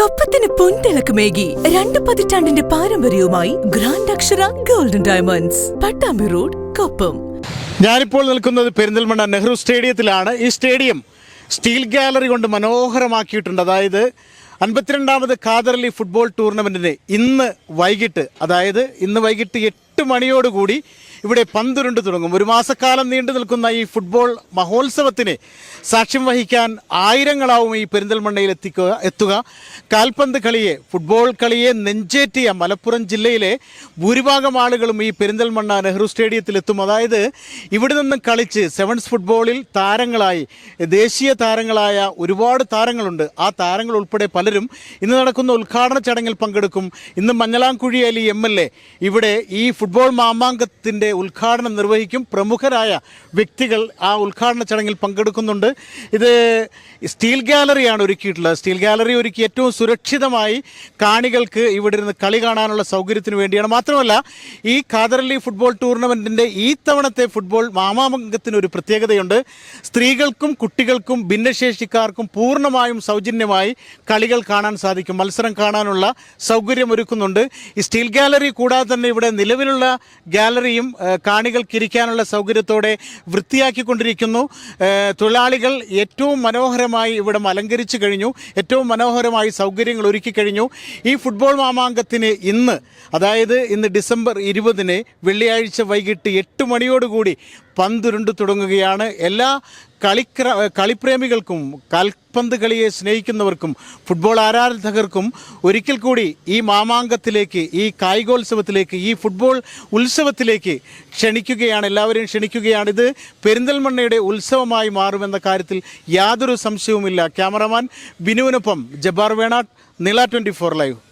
കൊപ്പത്തിന് പൊൻതിളക്കമേകി രണ്ട് പതിറ്റാണ്ടിന്റെ പാരമ്പര്യവുമായി grand Akshara golden diamonds Pattambi road Koppam. ഞാനിപ്പോൾ നിൽക്കുന്നത് പെരിന്തൽമണ്ണ നെഹ്റു സ്റ്റേഡിയത്തിലാണ്. ഈ സ്റ്റേഡിയം സ്റ്റീൽ ഗാലറി കൊണ്ട് മനോഹരമാക്കിയിട്ടുണ്ട്. അതായത് അൻപത്തിരണ്ടാമത് ഖാദർ അലി ഫുട്ബോൾ ടൂർണമെന്റിന് ഇന്ന് വൈകിട്ട് അതായത് ഇന്ന് വൈകിട്ട് എട്ട് മണിയോടുകൂടി ഇവിടെ പന്തുരുണ്ട് തുടങ്ങും. ഒരു മാസക്കാലം നീണ്ടു നിൽക്കുന്ന ഈ ഫുട്ബോൾ മഹോത്സവത്തിന് സാക്ഷ്യം വഹിക്കാൻ ആയിരങ്ങളാവും ഈ പെരിന്തൽമണ്ണയിൽ എത്തിക്കുക എത്തുക. കാൽപന്ത് കളിയെ ഫുട്ബോൾ കളിയെ നെഞ്ചേറ്റിയ മലപ്പുറം ജില്ലയിലെ ഭൂരിഭാഗം ആളുകളും ഈ പെരിന്തൽമണ്ണ നെഹ്റു സ്റ്റേഡിയത്തിൽ എത്തും. അതായത് ഇവിടെ നിന്ന് കളിച്ച് സെവൻസ് ഫുട്ബോളിൽ താരങ്ങളായി ദേശീയ താരങ്ങളായ ഒരുപാട് താരങ്ങളുണ്ട്. ആ താരങ്ങൾ ഉൾപ്പെടെ പലരും ഇന്ന് നടക്കുന്ന ഉദ്ഘാടന ചടങ്ങിൽ പങ്കെടുക്കും. ഇന്ന് Manjalamkuzhi Ali M L A ഇവിടെ ഈ ഫുട്ബോൾ മാമാങ്കത്തിന്റെ ഉദ്ഘാടനം നിർവഹിക്കും പ്രമുഖരായ വ്യക്തികൾ ആ ഉദ്ഘാടന ചടങ്ങിൽ പങ്കെടുക്കുന്നുണ്ട്. ഇത് സ്റ്റീൽ ഗാലറിയാണ് ഒരുക്കിയിട്ടുള്ളത്. സ്റ്റീൽ ഗാലറി ഒരുക്കി ഏറ്റവും സുരക്ഷിതമായി കാണികൾക്ക് ഇവിടെ ഇരുന്ന് കളി കാണാനുള്ള സൗകര്യത്തിന് വേണ്ടിയാണ്. മാത്രമല്ല ഈ ഖാദറലി ഫുട്ബോൾ ടൂർണമെന്റിന്റെ ഈ തവണത്തെ ഫുട്ബോൾ മാമാമംഗത്തിന് ഒരു പ്രത്യേകതയുണ്ട്. സ്ത്രീകൾക്കും കുട്ടികൾക്കും ഭിന്നശേഷിക്കാർക്കും പൂർണമായും സൗജന്യമായി കളികൾ കാണാൻ സാധിക്കും. മത്സരം കാണാനുള്ള സൗകര്യം ഒരുക്കുന്നുണ്ട് ഈ സ്റ്റീൽ ഗാലറി കൂടാതെ തന്നെ ഇവിടെ നിലവിലുള്ള ഗാലറിയും ഏഹ്, കിരിക്കാനുള്ള ഇരിക്കാനുള്ള സൗകര്യത്തോടെ വൃത്തിയാക്കിക്കൊണ്ടിരിക്കുന്നു. തൊഴിലാളികൾ ഏറ്റവും മനോഹരമായി ഇവിടം അലങ്കരിച്ചു കഴിഞ്ഞു. ഏറ്റവും മനോഹരമായി സൗകര്യങ്ങൾ ഒരുക്കി കഴിഞ്ഞു. ഈ ഫുട്ബോൾ മാമാങ്കത്തിന് ഇന്ന് അതായത് ഇന്ന് ഡിസംബർ ഇരുപതിന് വെള്ളിയാഴ്ച വൈകിട്ട് എട്ട് മണിയോടുകൂടി പന്തുരുണ്ട് തുടങ്ങുകയാണ്. എല്ലാ കളിക്ര കളിപ്രേമികൾക്കും കൽപ്പന്ത് കളിയെ സ്നേഹിക്കുന്നവർക്കും ഫുട്ബോൾ ആരാധകർക്കും ഒരിക്കൽ കൂടി ഈ മാമാങ്കത്തിലേക്ക് ഈ കായികോത്സവത്തിലേക്ക് ഈ ഫുട്ബോൾ ഉത്സവത്തിലേക്ക് ക്ഷണിക്കുകയാണ്. എല്ലാവരെയും ക്ഷണിക്കുകയാണ്. ഇത് പെരിന്തൽമണ്ണയുടെ ഉത്സവമായി മാറുമെന്ന കാര്യത്തിൽ യാതൊരു സംശയവുമില്ല. ക്യാമറമാൻ ബിനുവിനൊപ്പം ജബ്ബാർ വേണാട്ട് നില ട്വന്റി ഫോർ ലൈവ്.